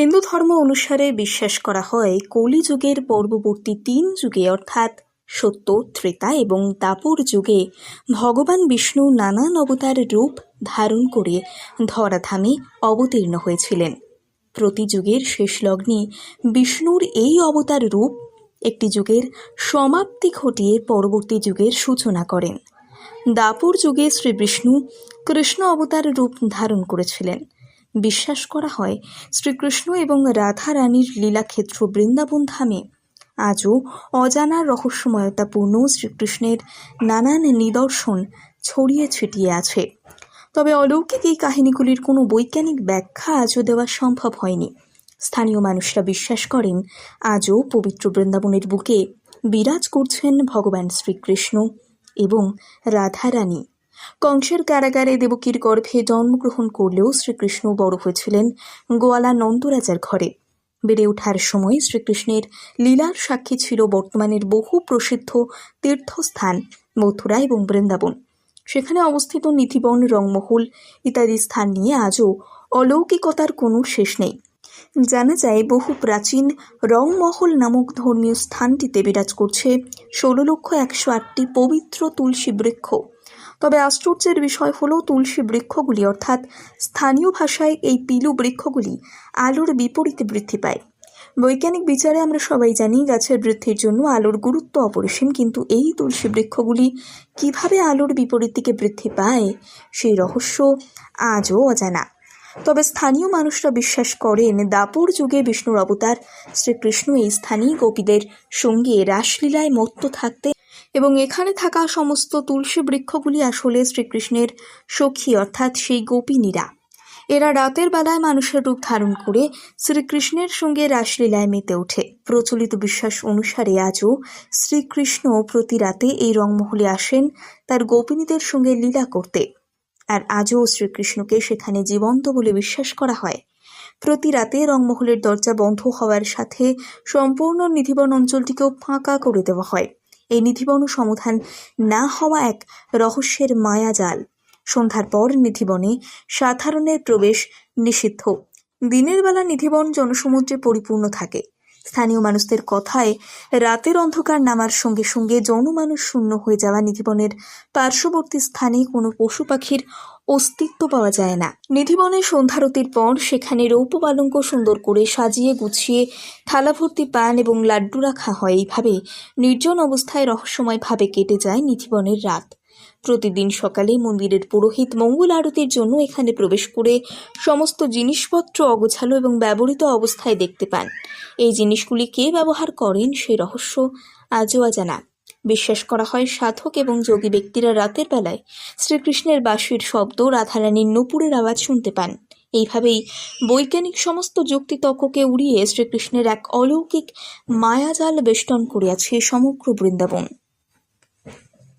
হিন্দু ধর্ম অনুসারে বিশ্বাস করা হয়, কলিযুগের পরবর্তী তিন যুগে, অর্থাৎ সত্য, ত্রেতা এবং দাপর যুগে, ভগবান বিষ্ণু নানান অবতার রূপ ধারণ করে ধরাধামে অবতীর্ণ হয়েছিলেন। প্রতি যুগের শেষ লগ্নে বিষ্ণুর এই অবতার রূপ একটি যুগের সমাপ্তি ঘটিয়ে পরবর্তী যুগের সূচনা করেন। দাপর যুগে শ্রী বিষ্ণু কৃষ্ণ অবতার রূপ ধারণ করেছিলেন। বিশ্বাস করা হয়। শ্রীকৃষ্ণ এবং রাধা রানীর লীলাক্ষেত্র বৃন্দাবন ধামে। আজও অজানা রহস্যময়তাপূর্ণ শ্রীকৃষ্ণের নানান নিদর্শন ছড়িয়ে ছিটিয়ে আছে। তবে অলৌকিক এই কাহিনীগুলির কোনো বৈজ্ঞানিক ব্যাখ্যা আজও দেওয়া সম্ভব হয়নি। স্থানীয় মানুষরা বিশ্বাস করেন, আজও পবিত্র বৃন্দাবনের বুকে বিরাজ করছেন ভগবান শ্রীকৃষ্ণ এবং রাধারানী। কংসের কারাগারে দেবকীর গর্ভে জন্মগ্রহণ করলেও শ্রীকৃষ্ণ বড় হয়েছিলেন গোয়ালা নন্দরাজার ঘরে। বেড়ে ওঠার সময় শ্রীকৃষ্ণের লীলার সাক্ষী ছিল বর্তমানের বহু প্রসিদ্ধ তীর্থস্থান মথুরা এবং বৃন্দাবন। সেখানে অবস্থিত নিধিবন রংমহল ইত্যাদি স্থান নিয়ে আজও অলৌকিকতার কোনো শেষ নেই। জানা যায়, বহু প্রাচীন রংমহল নামক ধর্মীয় স্থানটিতে বিরাজ করছে। ষোলো লক্ষ একশো আটটি পবিত্র তুলসী বৃক্ষ। তবে আশ্চর্যের বিষয় হলো, তুলসী বৃক্ষগুলি অর্থাৎ স্থানীয় ভাষায় এই পিলু বৃক্ষগুলি আলোর বিপরীতে বৃদ্ধি পায়। বৈজ্ঞানিক বিচারে আমরা সবাই জানি, গাছের বৃদ্ধির জন্য আলোর গুরুত্ব অপরিসীম, কিন্তু এই তুলসী বৃক্ষগুলি কীভাবে আলোর বিপরীত দিকে বৃদ্ধি পায়, সেই রহস্য আজও অজানা। তবে স্থানীয় মানুষরা বিশ্বাস করেন, দাপর যুগে বিষ্ণুর অবতার শ্রীকৃষ্ণ এই স্থানীয় গোপীদের সঙ্গে রাসলীলায় মত্ত থাকতে এবং এখানে থাকা সমস্ত তুলসী বৃক্ষগুলি আসলে শ্রীকৃষ্ণের সখী, অর্থাৎ সেই গোপিনীরা। এরা রাতের বেলায় মানুষের রূপ ধারণ করে শ্রীকৃষ্ণের সঙ্গে রাসলীলায় মেতে ওঠে। প্রচলিত বিশ্বাস অনুসারে আজও শ্রীকৃষ্ণ প্রতি রাতে এই রংমহলে আসেন, তার গোপিনীদের সঙ্গে লীলা করতে। আর আজও শ্রীকৃষ্ণকে সেখানে জীবন্ত বলে বিশ্বাস করা হয়। প্রতি রাতে রংমহলের দরজা বন্ধ হওয়ার সাথে সম্পূর্ণ নিধিবন অঞ্চলটিকেও ফাঁকা করে দেওয়া হয়। এই নিধিবন সমাধান না হওয়া এক রহস্যের মায়াজাল। সন্ধ্যার পর নিধিবনে সাধারণের প্রবেশ নিষিদ্ধ। দিনের বেলা নিধিবন জনসমুদ্রে পরিপূর্ণ থাকে। স্থানীয় মানুষদের কথায় রাতের অন্ধকার নামার সঙ্গে সঙ্গে জনমানুষ শূন্য হয়ে যাওয়া নিধিবনের পার্শ্ববর্তী স্থানে কোনো পশু পাখির অস্তিত্ব পাওয়া যায় না। নিধিবনে সন্ধ্যারতির পর সেখানে রৌপ্য পালঙ্ক সুন্দর করে সাজিয়ে গুছিয়ে থালা ভর্তি পান এবং লাড্ডু রাখা হয়। এইভাবে নির্জন অবস্থায় রহস্যময়ভাবে কেটে যায় নিধিবনের রাত। প্রতিদিন সকালে মন্দিরের পুরোহিত মঙ্গল আরতির জন্য এখানে প্রবেশ করে সমস্ত জিনিসপত্র অগোছালো এবং ব্যবহৃত অবস্থায় দেখতে পান। এই জিনিসগুলি কে ব্যবহার করেন সেই রহস্য আজও অজানা। বিশ্বাস করা হয় সাধক এবং যোগী ব্যক্তিরা রাতের বেলায় শ্রীকৃষ্ণের বাঁশির শব্দ রাধারানীর নূপুরের আওয়াজ শুনতে পান। এইভাবেই বৈজ্ঞানিক সমস্ত যুক্তিতর্ককে উড়িয়ে শ্রীকৃষ্ণের এক অলৌকিক মায়াজাল বেষ্টন করিয়াছে সমগ্র বৃন্দাবন।